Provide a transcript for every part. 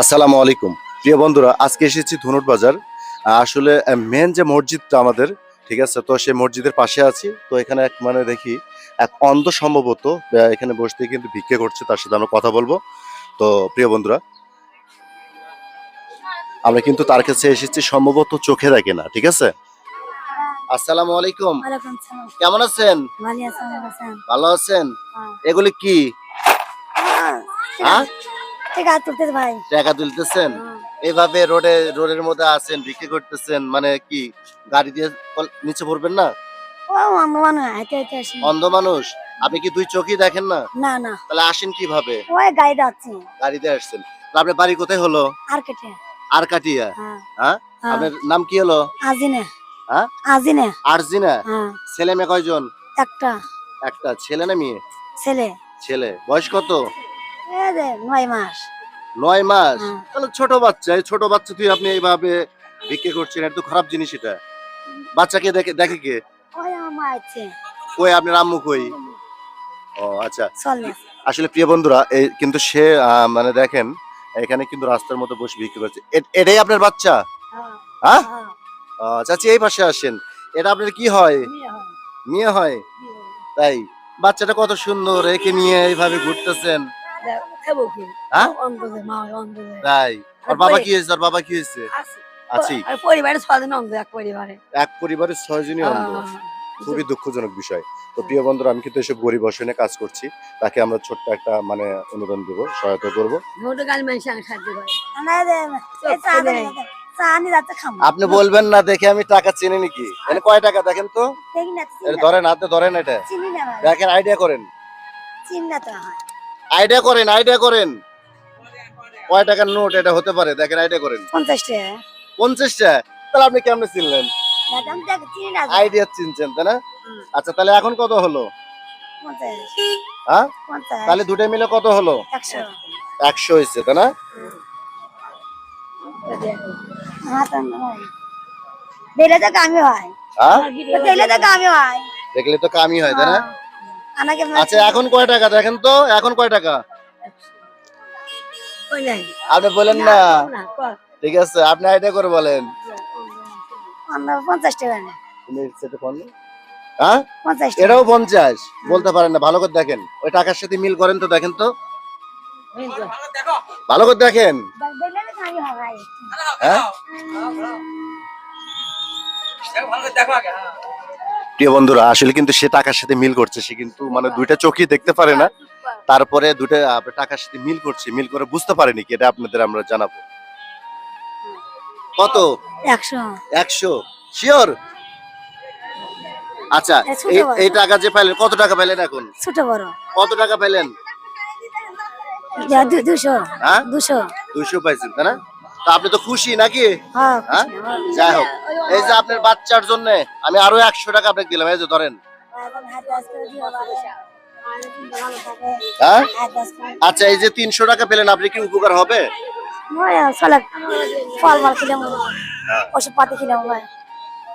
আসসালামু আলাইকুম। প্রিয় বন্ধুরা আজকে এসেছি ধনুট বাজার। আসলে মেন যে মসজিদটা আমাদের ঠিক আছে? তো সেই মসজিদের পাশে আছি। তো এখানে এক মানে দেখি এক অন্ধ সম্ভবত এখানে বসতে কিন্তু ভিক্ষে করছে তার সাথে আমরা কথা বলব। তো প্রিয় বন্ধুরা আমরা কিন্তু তার কাছে এসেছি সম্ভবত চোখে দেখে না ঠিক আছে? আসসালামু আলাইকুম। কেমন আছেন? ভালো আছেন? হ্যাঁ। এগুলি কি? হ্যাঁ? আছে তুলতে ভাই। টাকা তুলতেছেন? হ্যাঁ। এইভাবে রোডে রোডের মধ্যে আছেন বিক্রি করতেছেন মানে কি গাড়ি দিয়ে নিচে পড়বেন না? অন্ধ মানুষ আপনি কি দুই চোখই দেখেন না? না না। তাহলে আসেন কীভাবে? ওই গাড়ি যাচ্ছে গাড়িতে আসছেন। তাহলে আপনার বাড়ি কোথায় হলো? আর কেটে আর কাটিয়া হ্যাঁ। হ্যাঁ? হ্যাঁ। আপনার নাম কি হলো? আজিনে। হ্যাঁ? আজিনে। আরজিনা? ছেলে মেয়ে কয়জন? একটা। একটা। ছেলে না মেয়ে? ছেলে। ছেলে। বয়স কত? এই যে নয় মাস। নয় মাস? হ্যাঁ। তাহলে ছোট বাচ্চা এই ছোট বাচ্চা তুই আপনি এইভাবে বিক্রি করছেন এটা তো খারাপ জিনিস এটা। বাচ্চাকে দেখে দেখে কে? কই আপনার আম্মু কই? ও আচ্ছা। আসলে প্রিয় বন্ধুরা এই কিন্তু সে মানে দেখেন এখানে কিন্তু রাস্তার মতো বসে বিক্রি করছে। এটাই আপনার বাচ্চা? হ্যাঁ। হ্যাঁ। হ্যাঁ চাচি এই পাশে আসেন। এটা আপনার কি হয়? হয়, মেয়ে হয়। তাই? বাচ্চাটা কত সুন্দর একে নিয়ে এইভাবে ঘুরতেছেন। খাব কি? হ্যাঁ? অন্ধ মা অন্ধ তাই? ওর বাবা কি হয়েছে? ওর বাবা কি হয়েছে? আছি। আর পরিবারে ছদিন অন্ধ এক পরিবারে। এক ছয়জনই অন্ধ। খুবই দুঃখজনক বিষয়। তো প্রিয় বন্ধুরা আমি কিন্তু এসব গরিব অসহায় কাজ করছি। তাকে আমরা ছোট্ট একটা মানে অনুদান দেবো সহায়তা করব। আপনি বলবেন না দেখে আমি টাকা চিনি নাকি? এখানে কয় টাকা দেখেন তো? ধরেন হাতে ধরেন এটা। চিনি দেখেন আইডিয়া করেন। চিনি না তো হয়। আইডিয়া করেন আইডিয়া করেন। কয় টাকার নোট এটা হতে পারে? দেখেন আইডিয়া করেন। পঞ্চাশ টাকা পঞ্চাশটা? তাহলে আপনি কেমনে চিনলেন? আইডিয়া চিনছেন তাই না? আচ্ছা তাহলে এখন কত হলো? পঞ্চাশ। হ্যাঁ? পঞ্চাশ। তাহলে দুটো মিলে কত হলো? একশো। হয়েছে তাই না? হ্যাঁ তো কামি হয়। হ্যাঁ? দিলে তো কামি হয়। দেখলে তো কামই হয় তাই না? আমাকে আচ্ছা এখন কয় টাকা? দেখেন তো এখন কয় টাকা? আপনি বলেন না। ঠিক আছে আপনি আইডিয়া করে বলেন। পঞ্চাশ টাকা নেই সেটা কোন হ্যাঁ? এটাও পঞ্চাশ। বলতে পারেন না ভালো করে দেখেন। ওই টাকার সাথে মিল করেন তো দেখেন তো। ভালো করে দেখেন। হয়। ভাই হ্যাঁ। প্রিয় বন্ধুরা আসলে কিন্তু সে টাকার সাথে মিল করছে সে কিন্তু মানে দুইটা চোখই দেখতে পারে না। তারপরে আহ, টাকার সাথে মিল করছে মিল করে বুঝতে পারেনি কি এটা আপনাদের আমরা জানাব। কত? একশো। একশো। শিওর? আচ্ছা এই টাকা যে পাইলেন কত টাকা পাইলেন এখন? ছোট বড়। কত টাকা পাইলেন? দুশো। হ্যাঁ? দুশো। দুইশো পাইছেন তাই না? তা আপনি তো খুশি নাকি? হ্যাঁ হ্যাঁ? যাই হোক এই যে আপনার বাচ্চার জন্য আমি আরও একশো টাকা আপনাকে দিলাম এই যে ধরেন। হ্যাঁ? আচ্ছা এই যে তিনশো টাকা পেলেন আপনি কি উপকার হবে? ভাই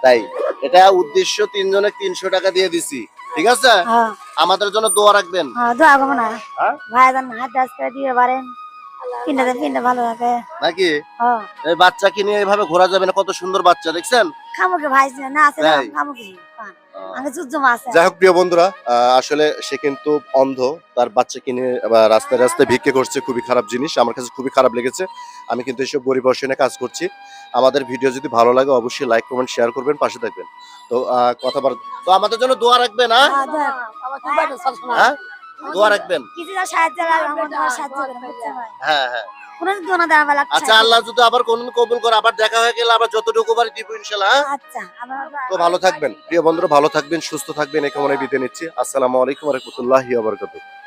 তাই এটা উদ্দেশ্য তিনজনে তিনশো টাকা দিয়ে দিছি ঠিক আছে? হ্যাঁ। আমাদের জন্য দোয়া রাখবেন। হ্যাঁ দোয়া করব না। হ্যাঁ? ভাই হাত দাস করে দিয়ে পারেন। পিন্ডাতে পিন্ডা ভালো থাকে নাকি? হ্যাঁ এই বাচ্চাকে নিয়ে এভাবে ঘোরা যাবে না কত সুন্দর বাচ্চা দেখছেন? খামুকে ভাই না আছে না খামুকে আমি যাই হোক প্রিয় বন্ধুরা আসলে সে কিন্তু অন্ধ তার বাচ্চাকে নিয়ে আবার রাস্তায় রাস্তায় ভিক্ষে করছে খুবই খারাপ জিনিস আমার কাছে খুবই খারাপ লেগেছে। আমি কিন্তু এসব গরিব অসহায় নিয়ে কাজ করছি। আমাদের ভিডিও যদি ভালো লাগে অবশ্যই লাইক কমেন্ট শেয়ার করবেন পাশে থাকবেন। তো আহ, কথা তো আমাদের জন্য দোয়া রাখবেন হ্যাঁ? দোয়া রাখবেন। সাহায্য হ্যাঁ। হ্যাঁ আচ্ছা আল্লাহ যদি আবার কোনদিন কবুল করে আবার দেখা হয়ে গেলে আবার যতটুকু পারি দিব হ্যাঁ? আচ্ছা তো ভালো থাকবেন। প্রিয় বন্ধুরা ভালো থাকবেন সুস্থ থাকবেন এই কামনায় বিদায় নিচ্ছি। আসসালামু আলাইকুম রহমতুল্লাহি